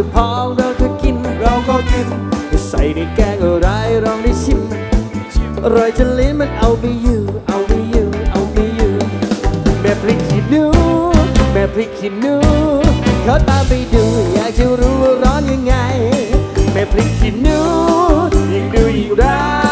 จะพองเราก็กินเราก็กินใส่ในแกงอะไรลองได้ชิมอร่อยจะลิ้นมันเอาไม่อยู่เอาไม่อยู่เอาไม่อยู่แม่พริกขี้หนูแม่พริกขี้หนูเขาตามไปดูอยากจะรู้ว่าร้อนยังไงแม่พริกขี้หนูยิ่งดูยิ่งร้า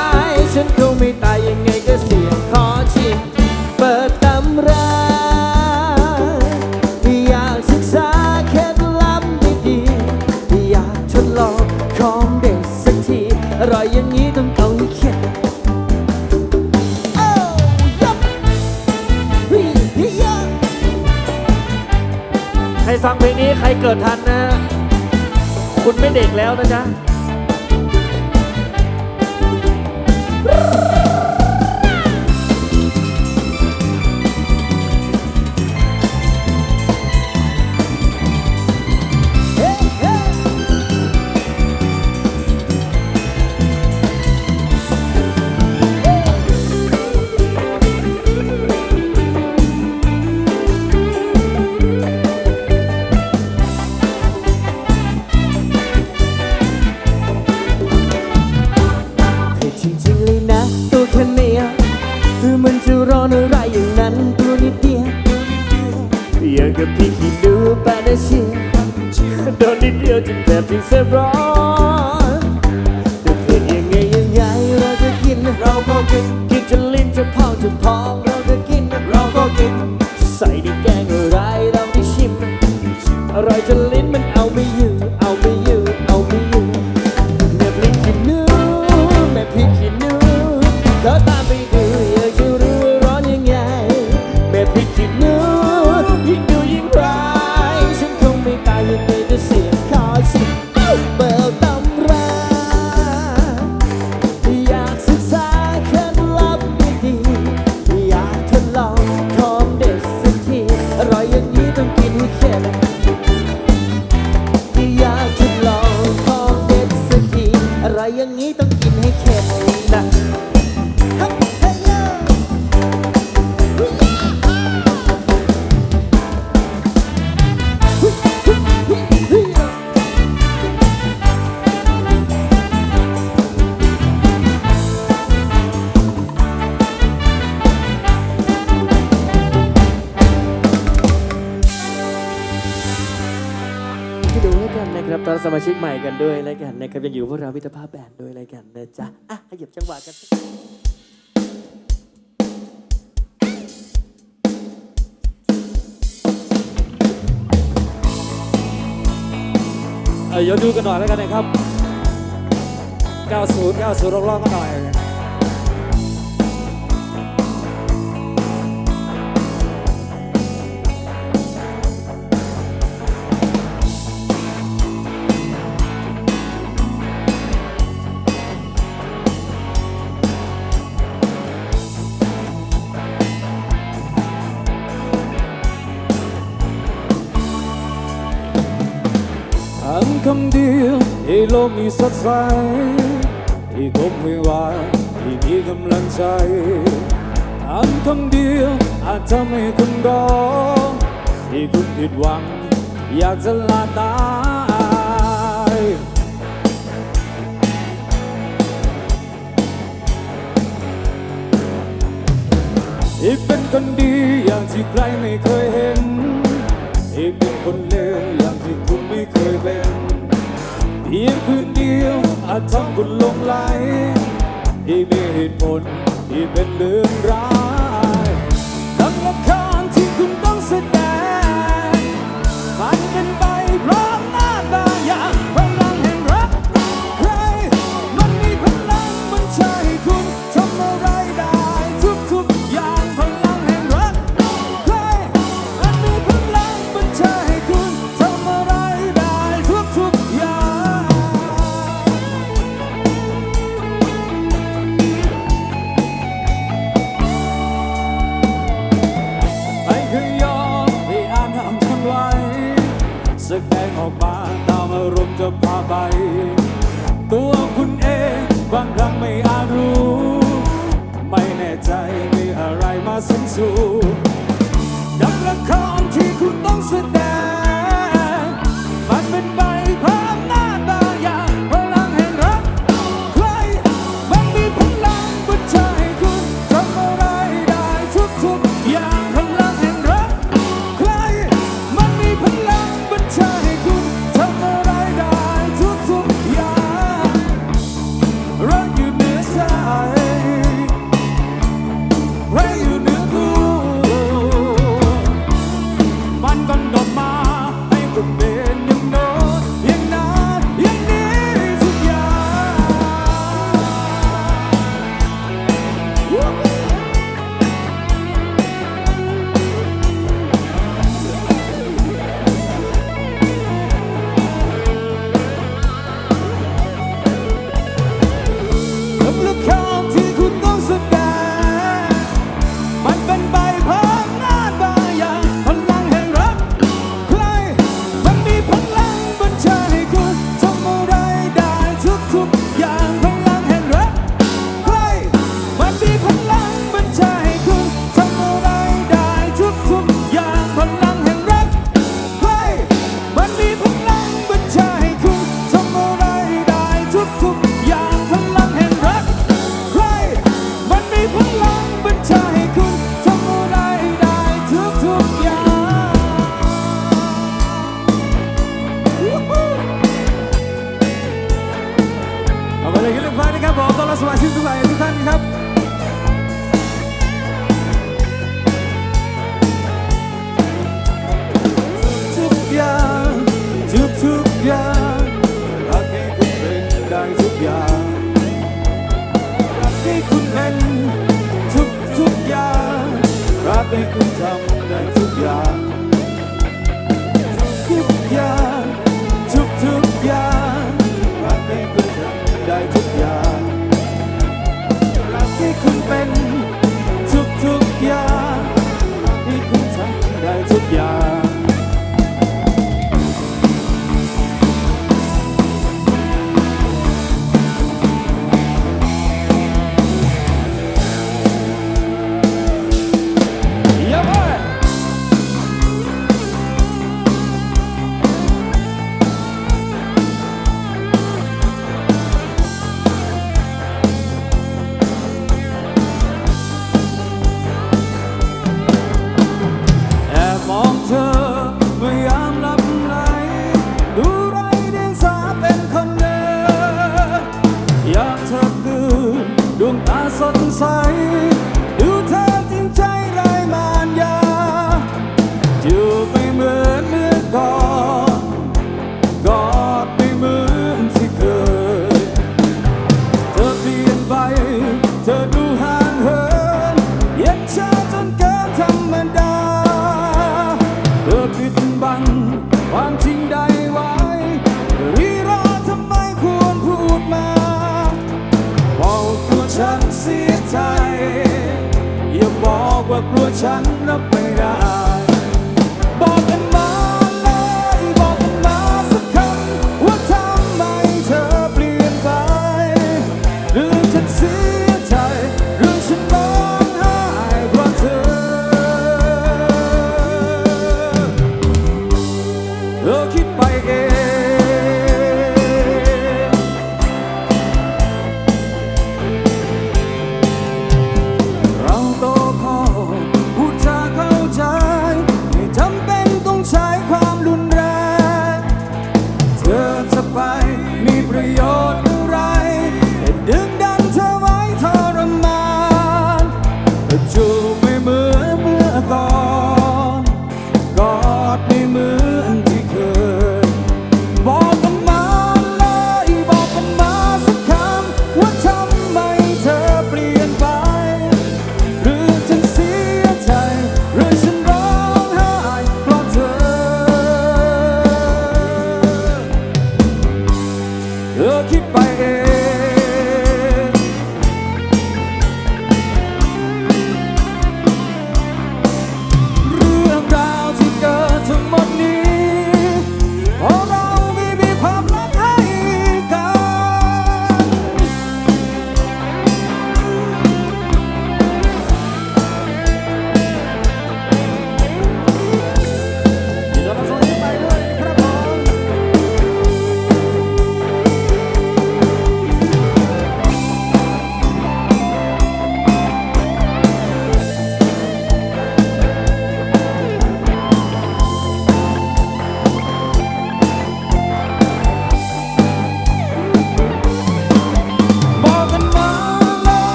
ลงนี้ใครเกิดทันนะ คุณไม่เด็กแล้วนะจ๊ะ อย่างกับพี่คิดดูปานาเชียโดนนิดเดียวจนแบบที่เซฟร้อนแต่เผ็ดยังไงยังไงเราก็กินเราก็กินกินจนลิ้นจะพองจะพองเราก็กินเราก็กินใส่ในแก ดูแล้วกันนะครับตอนสมาชิกใหม่กันด้วยแล้วกันนะครับยังอยู่พวกเราวิทยภาพแบนด์ด้วยแล้วกันนะจ๊ะอะขยับจังหวะกันสักเออเดี๋ยวดูกันหน่อยแล้วกันนะครับ 90 90ลองๆกันหน่อย คำเดียวให้โลกนี้สดใสที่คงไม่ว่าที่มีกำลังใจคำคำเดียวอาจทำให้คุณร้องที่คุณผิดหวัง อยากจะลาตายที่เป็นคนดีอย่างที่ใครไม่เคยเห็นที่เป็นคนเลวอย่างที่คุณไม่เคยเป็น เพียงคืนเดียวอาจทำคุณลงไหลที่มีเหตุผลที่เป็นเรื่องร้าย แสดงออกมาตามอารมณ์จะพาไป ตัวคุณเองบางครั้งไม่อาจรู้ ไม่แน่ใจมีอะไรมาสิงสู่ดังละครที่คุณต้องแสด อย่างรักให้คุณเป็นได้ทุกอย่างรักให้คุณเป็นทุกทุกอย่างรักให้คุณทำได้ทุกอย่างทุกอย่างทุกทุกอย่างรักให้คุณทำได้ทุกอย่างรักให้คุณเป็นทุกทุกอย่างรักให้คุณทำได้ทุกอย่าง กลัวฉันรับ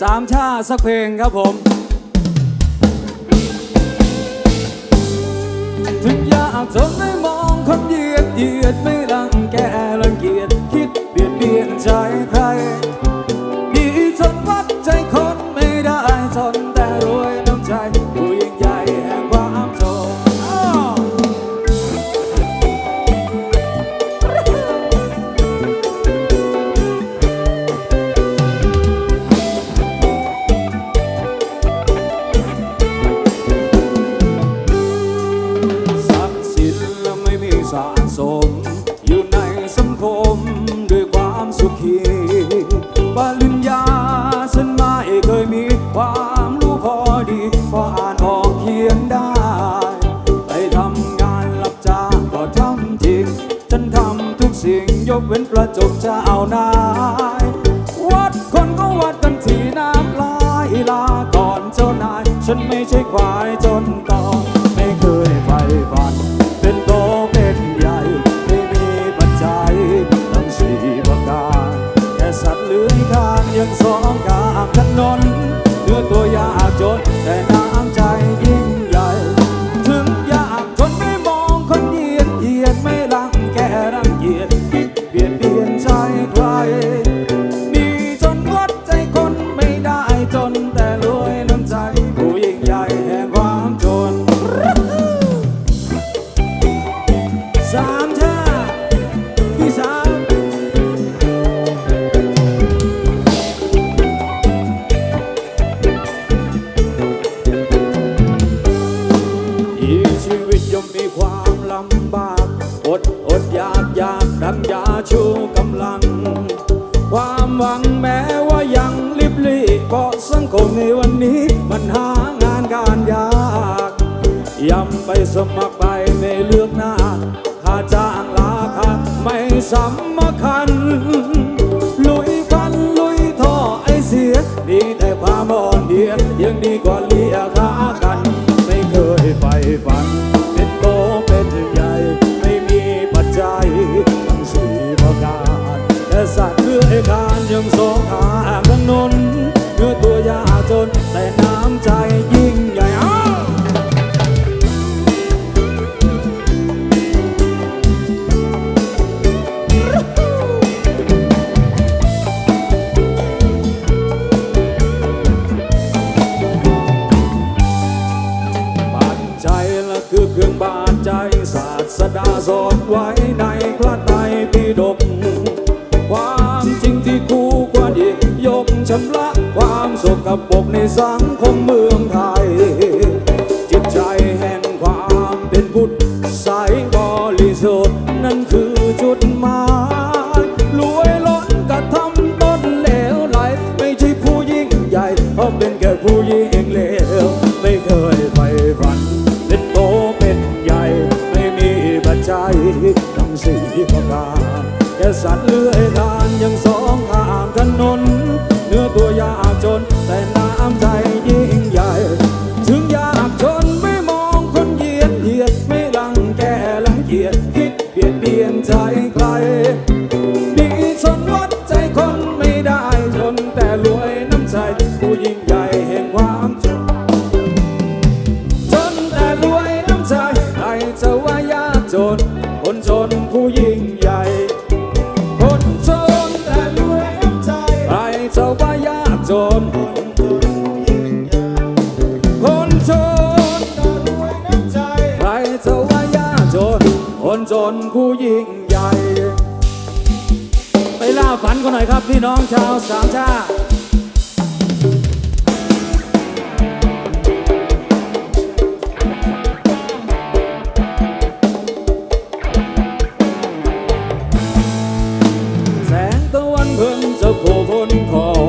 สามชาสักเพลงครับผม ถึงอยากจนไม่มองคนเหยียดเหยียดไำบาก อดอดอยากอยากดันยาชูกำลัง ความหวังแม้ว่ายังลิบลี่เพราะสังคมในวันนี้มันหางานการยากย้ำไปสมัครไปในเลือกหน้า ค่าจ้างราคาไม่สำคัญ ลุยฟันลุยท่อไอเสีย ดีแต่ความอ่อนเดียยังดีกว่าเลียขากัน ไม่เคยไปฝัน no สังคมเมืองไทย จิตใจแห่งความเป็นพุทธใสบริสุทธิ์นั่นคือจุดหมายรวยล้นกระทำต้นเหลวไหล ไม่ใช่ผู้ยิ่งใหญ่เพราะเป็นแค่ผู้ยิ่งเลวไม่เคยไฟฝัน เป็นโตเป็นใหญ่ ไม่มีปัจจัยต้งสีประการแค่สัตว์เลื้อยคาน 菩萨摩诃萨。